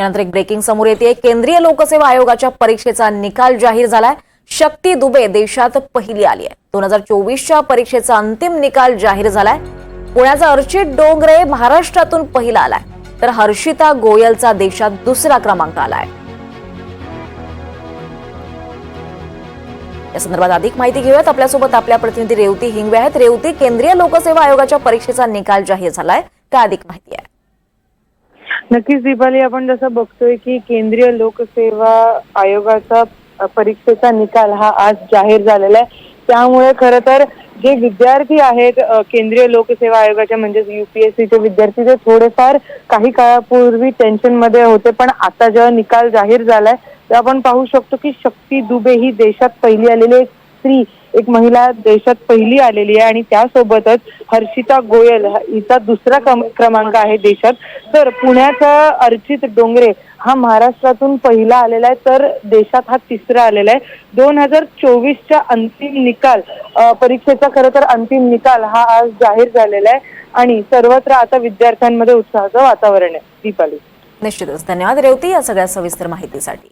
यानंतर एक ब्रेकिंग समोर येते. केंद्रीय लोकसेवा आयोगाच्या परीक्षेचा निकाल जाहीर झालाय. शक्ती दुबे देशात पहिली आली आहे. दोन हजार चोवीसच्या परीक्षेचा अंतिम निकाल जाहीर झालाय. पुण्याचा अर्चित डोंगरे महाराष्ट्रातून पहिला आलाय. तर हर्षिता गोयलचा देशात दुसरा क्रमांक आलाय. या संदर्भात अधिक माहिती घेऊयात. आपल्यासोबत आपल्या प्रतिनिधी रेवती हिंगवे आहेत. रेवती केंद्रीय लोकसेवा आयोगाच्या परीक्षेचा निकाल जाहीर झालाय. काय अधिक माहिती आहे? नक्कीच दीपाली आपण जसं बघतोय की केंद्रीय लोकसेवा आयोगाचा परीक्षेचा निकाल हा आज जाहीर झालेला आहे. त्यामुळे खरं तर जे विद्यार्थी आहेत केंद्रीय लोकसेवा आयोगाच्या म्हणजेच युपीएससीचे विद्यार्थी ते थोडेफार काही काळापूर्वी टेन्शनमध्ये होते. पण आता जेव्हा निकाल जाहीर झालाय तर आपण पाहू शकतो की शक्ती दुबे ही देशात पहिली आलेली एक स्त्री एक महिला देशात पहिली आलेली आहे आणि त्यासोबतच हर्षिता गोयल हिचा दुसरा क्रमांक आहे देशात. तर पुण्याचा अर्चित डोंगरे हा महाराष्ट्रातून पहिला आलेला आहे तर देशात हा तिसरा आलेला आहे. दोन हजार चोवीसच्या अंतिम निकाल परीक्षेचा खरं तर अंतिम निकाल हा आज जाहीर झालेला आहे. आणि सर्वत्र आता विद्यार्थ्यांमध्ये उत्साहाचं वातावरण आहे. दीपाली. निश्चितच. धन्यवाद रेवती या सगळ्या सविस्तर माहितीसाठी.